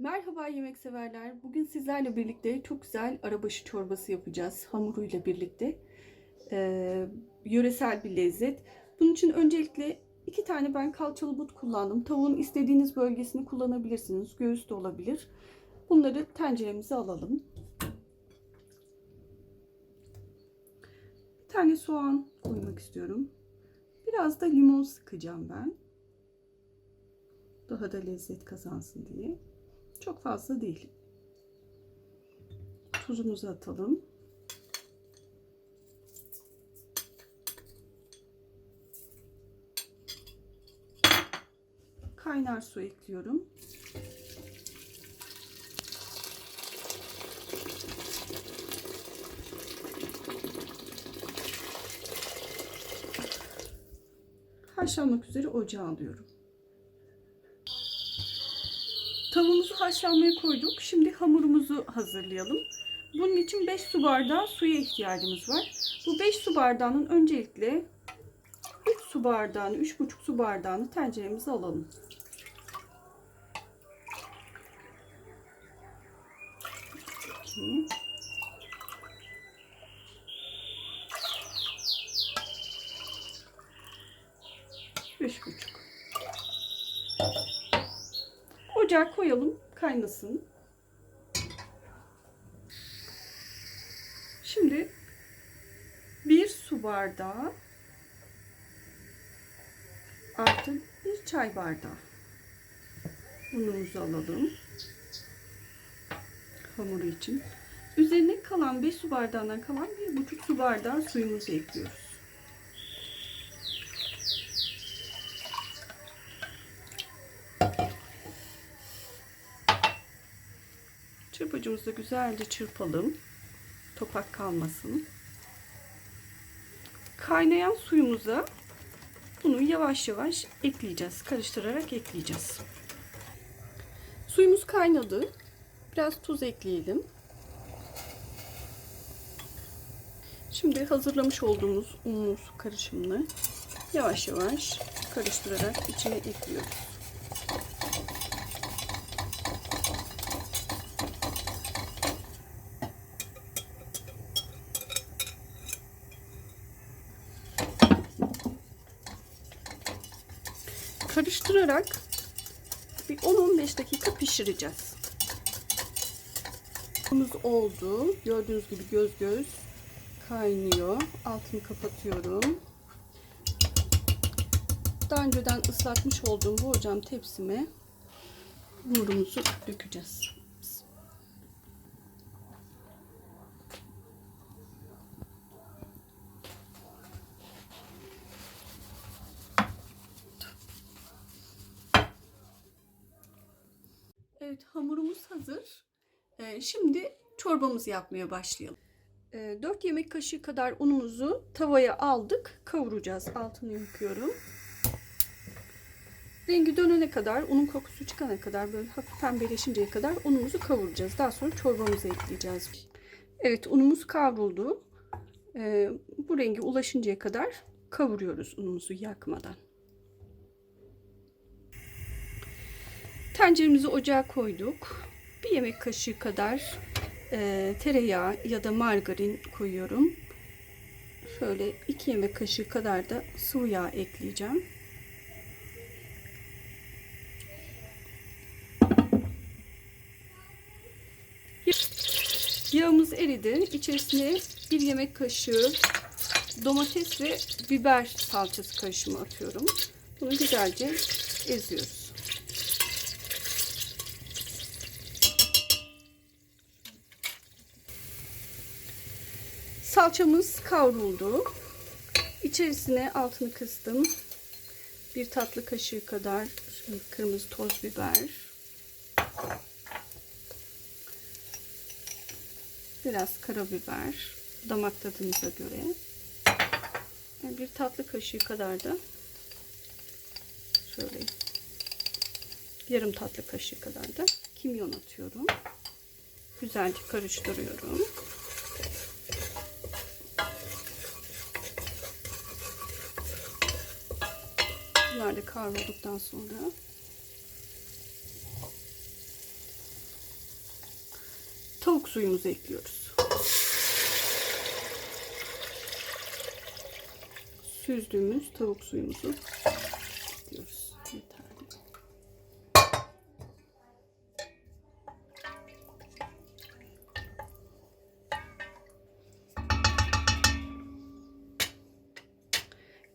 Merhaba yemek severler. Bugün sizlerle birlikte çok güzel arabaşı çorbası yapacağız hamuruyla birlikte. Ee, yöresel bir lezzet. Bunun için öncelikle iki tane ben kalçalı but kullandım. Tavuğun istediğiniz bölgesini kullanabilirsiniz. Göğüs de olabilir. Bunları tenceremize alalım. Bir tane soğan koymak istiyorum. Biraz da limon sıkacağım ben. Daha da lezzet kazansın diye. Çok fazla değil. Tuzumuzu atalım. Kaynar su ekliyorum. Haşlanmak üzere ocağa alıyorum. Tavuğumuzu haşlanmaya koyduk. Şimdi hamurumuzu hazırlayalım. Bunun için 5 su bardağı suya ihtiyacımız var. Bu 5 su bardağının öncelikle 3 su bardağını, 3,5 su bardağını tenceremize alalım. Üç buçuk. Ocağa koyalım kaynasın. Şimdi bir su bardağı artı bir çay bardağı unumuzu alalım hamuru için. Üzerine kalan 5 su bardağından kalan bir buçuk su bardağı suyumuzu ekliyoruz. Çırpıcımızda güzelce çırpalım. Topak kalmasın. Kaynayan suyumuza bunu yavaş yavaş ekleyeceğiz. Karıştırarak ekleyeceğiz. Suyumuz kaynadı. Biraz tuz ekleyelim. Şimdi hazırlamış olduğumuz unlu su karışımını yavaş yavaş karıştırarak içine ekliyoruz. Karıştırarak bir 10-15 dakika pişireceğiz. Unumuz oldu. Gördüğünüz gibi göz göz kaynıyor. Altını kapatıyorum. Daha önceden ıslatmış olduğum bu ocağım tepsime hamurumuzu dökeceğiz. Evet hamurumuz hazır. Ee, şimdi çorbamızı yapmaya başlayalım. Ee, 4 yemek kaşığı kadar unumuzu tavaya aldık. Kavuracağız. Altını yakıyorum. Rengi dönene kadar, unun kokusu çıkana kadar böyle hafif pembeleşinceye kadar unumuzu kavuracağız. Daha sonra çorbamızı ekleyeceğiz. Evet unumuz kavruldu. Ee, bu rengi ulaşıncaya kadar kavuruyoruz unumuzu yakmadan. Tenceremizi ocağa koyduk. Bir yemek kaşığı kadar e, tereyağı ya da margarin koyuyorum. Şöyle iki yemek kaşığı kadar da sıvı yağ ekleyeceğim. Yağımız eridi. İçerisine bir yemek kaşığı domates ve biber salçası karışımı atıyorum. Bunu güzelce eziyoruz. Salçamız kavruldu. İçerisine altını kıstım. Bir tatlı kaşığı kadar kırmızı toz biber. Biraz karabiber. Damak tadınıza göre. Bir tatlı kaşığı kadar da şöyle yarım tatlı kaşığı kadar da kimyon atıyorum. Güzelce karıştırıyorum. Bunlar da kavrulduktan sonra tavuk suyumuzu ekliyoruz. Süzdüğümüz tavuk suyumuzu ekliyoruz. Yeterli.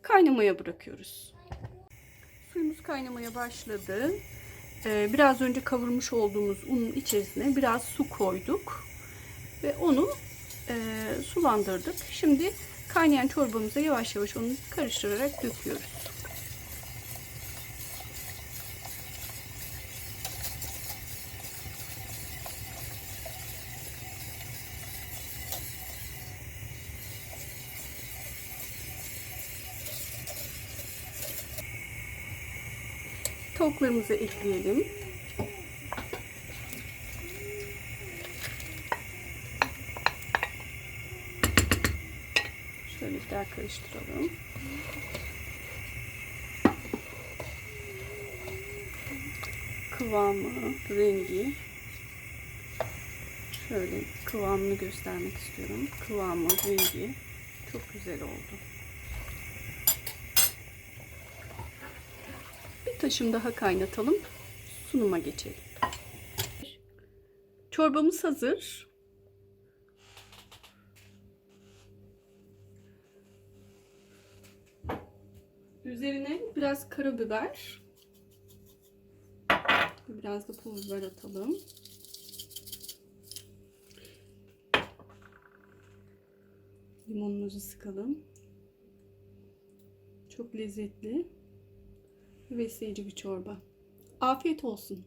Kaynamaya bırakıyoruz. Suyumuz kaynamaya başladı. Ee, biraz önce kavurmuş olduğumuz unun içerisine biraz su koyduk ve onu e, sulandırdık. Şimdi kaynayan çorbamıza yavaş yavaş onu karıştırarak döküyoruz. Tavuklarımızı ekleyelim. Şöyle bir daha karıştıralım. Kıvamı, rengi şöyle kıvamını göstermek istiyorum. Kıvamı, rengi çok güzel oldu. Taşım daha kaynatalım. Sunuma geçelim. Çorbamız hazır. Üzerine biraz karabiber. Biraz da pul biber atalım. Limonumuzu sıkalım. Çok lezzetli besleyici bir çorba. Afiyet olsun.